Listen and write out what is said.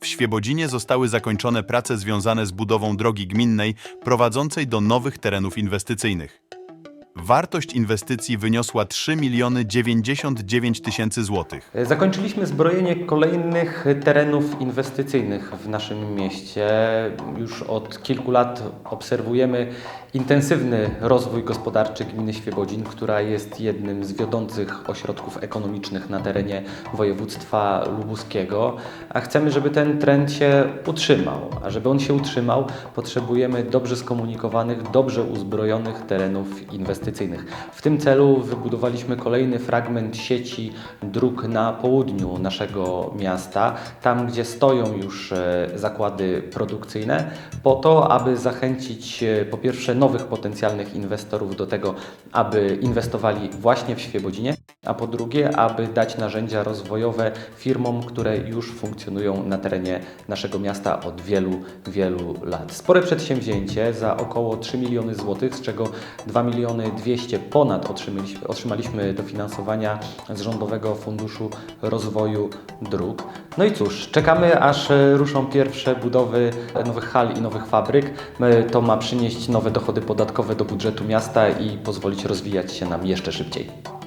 W Świebodzinie zostały zakończone prace związane z budową drogi gminnej prowadzącej do nowych terenów inwestycyjnych. Wartość inwestycji wyniosła 3 miliony 99 tysięcy złotych. Zakończyliśmy zbrojenie kolejnych terenów inwestycyjnych w naszym mieście. Już od kilku lat obserwujemy intensywny rozwój gospodarczy gminy Świebodzin, która jest jednym z wiodących ośrodków ekonomicznych na terenie województwa lubuskiego, a chcemy, żeby ten trend się utrzymał. A żeby on się utrzymał, potrzebujemy dobrze skomunikowanych, dobrze uzbrojonych terenów inwestycyjnych. W tym celu wybudowaliśmy kolejny fragment sieci dróg na południu naszego miasta, tam gdzie stoją już e, zakłady produkcyjne, po to, aby zachęcić e, po pierwsze nowych potencjalnych inwestorów do tego, aby inwestowali właśnie w Świebodzinie, a po drugie, aby dać narzędzia rozwojowe firmom, które już funkcjonują na terenie naszego miasta od wielu, wielu lat. Spore przedsięwzięcie za około 3 miliony złotych, z czego 2 miliony 200 ponad otrzymaliśmy, otrzymaliśmy dofinansowania z Rządowego Funduszu Rozwoju Dróg. No i cóż, czekamy aż e, ruszą pierwsze budowy nowych hal i nowych fabryk. E, To ma przynieść nowe dochody podatkowe do budżetu miasta i pozwolić rozwijać się nam jeszcze szybciej.